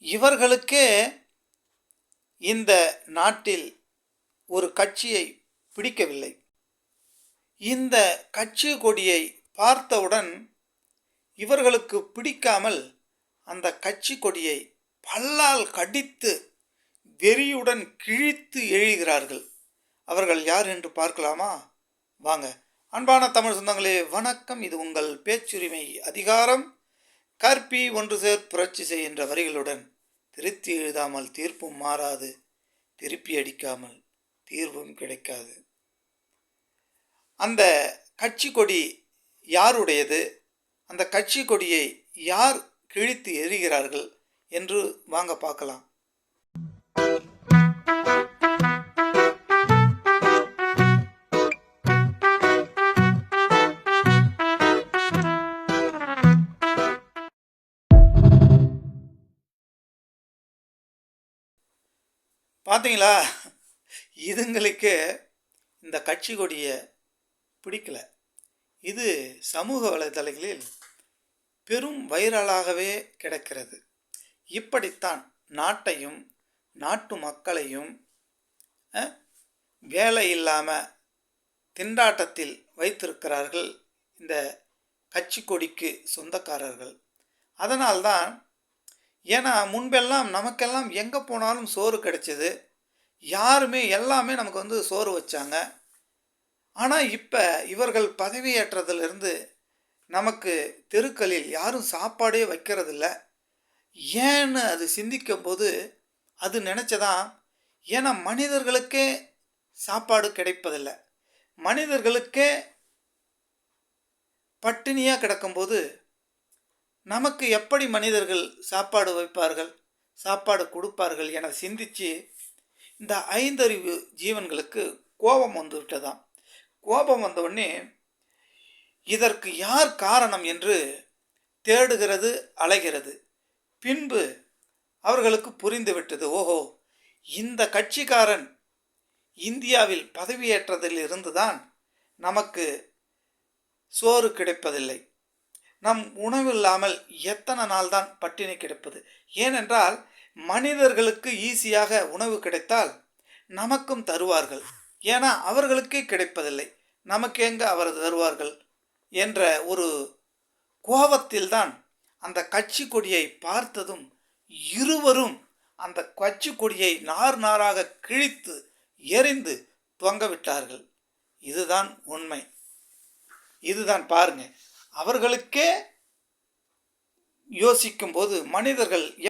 இவர்களுக்கே இந்த நாட்டில் ஒரு கட்சியை பிடிக்கவில்லை. இந்த கட்சி கொடியை பார்த்தவுடன் இவர்களுக்கு பிடிக்காமல் அந்த கட்சி கொடியை பல்லால் கடித்து வெறியுடன் கிழித்து எழுகிறார்கள். அவர்கள் யார் என்று பார்க்கலாமா? வாங்க. அன்பான தமிழ் சொந்தங்களே வணக்கம். இது உங்கள் பேச்சுரிமை அதிகாரம். கற்பி ஒன்று சேர் புரட்சி செய்கின்ற வரிகளுடன் திருத்தி எழுதாமல் தீர்ப்பும் மாறாது திருப்பி அடிக்காமல் தீர்வும் கிடைக்காது. அந்த கட்சி கொடி யாருடையது? அந்த கட்சி கொடியை யார் கிழித்து எறிகிறார்கள்? என்று வாங்க பார்க்கலாம். பார்த்தீங்களா இதுங்களுக்கு இந்த கட்சி கொடியை பிடிக்கல. இது சமூக வலைதளங்களில் பெரும் வைரலாகவே கிடக்கிறது. இப்படித்தான் நாட்டையும் நாட்டு மக்களையும் வேலை இல்லாமல் திண்டாட்டத்தில் வைத்திருக்கிறார்கள் இந்த கட்சி கொடிக்கு சொந்தக்காரர்கள். அதனால்தான் ஏன்னா முன்பெல்லாம் நமக்கெல்லாம் எங்கே போனாலும் சோறு கிடைச்சது. யாருமே எல்லாமே நமக்கு வந்து சோறு வச்சாங்க. ஆனால் இப்போ இவர்கள் பதவியேற்றதுலேருந்து நமக்கு தெருக்களில் யாரும் சாப்பாடே வைக்கிறதில்ல. ஏன்னு அது சிந்திக்கும் போது அது நினச்சதான் ஏன்னா மனிதர்களுக்கே சாப்பாடு கிடைப்பதில்லை. மனிதர்களுக்கே பட்டினியாக கிடக்கும்போது நமக்கு எப்படி மனிதர்கள் சாப்பாடு வைப்பார்கள் சாப்பாடு கொடுப்பார்கள் என சிந்தித்து இந்த ஐந்தறிவு ஜீவன்களுக்கு கோபம் வந்து விட்டதாம் கோபம் வந்தவுடனே இதற்கு யார் காரணம் என்று தேடுகிறது அலைகிறது. பின்பு அவர்களுக்கு புரிந்துவிட்டது ஓஹோ இந்த கட்சிக்காரன் இந்தியாவில் பதவியேற்றதில் இருந்துதான் நமக்கு சோறு கிடைப்பதில்லை. நம் உணவில்லாமல் எத்தனை நாள்தான் பட்டினி கிடப்பது? ஏனென்றால் மனிதர்களுக்கு ஈஸியாக உணவு கிடைத்தால் நமக்கும் தருவார்கள். ஏன்னா அவர்களுக்கே கிடைப்பதில்லை. நமக்கு எங்கே அவர் தருவார்கள் என்ற ஒரு கோபத்தில்தான் அந்த கட்சி கொடியை பார்த்ததும் இருவரும் அந்த கட்சி கொடியை நார் நாராக கிழித்து எரிந்து தொங்கவிட்டார்கள். இதுதான் உண்மை. இதுதான் பாருங்க. அவர்களுக்கே யோசிக்கும்போது மனிதர்கள்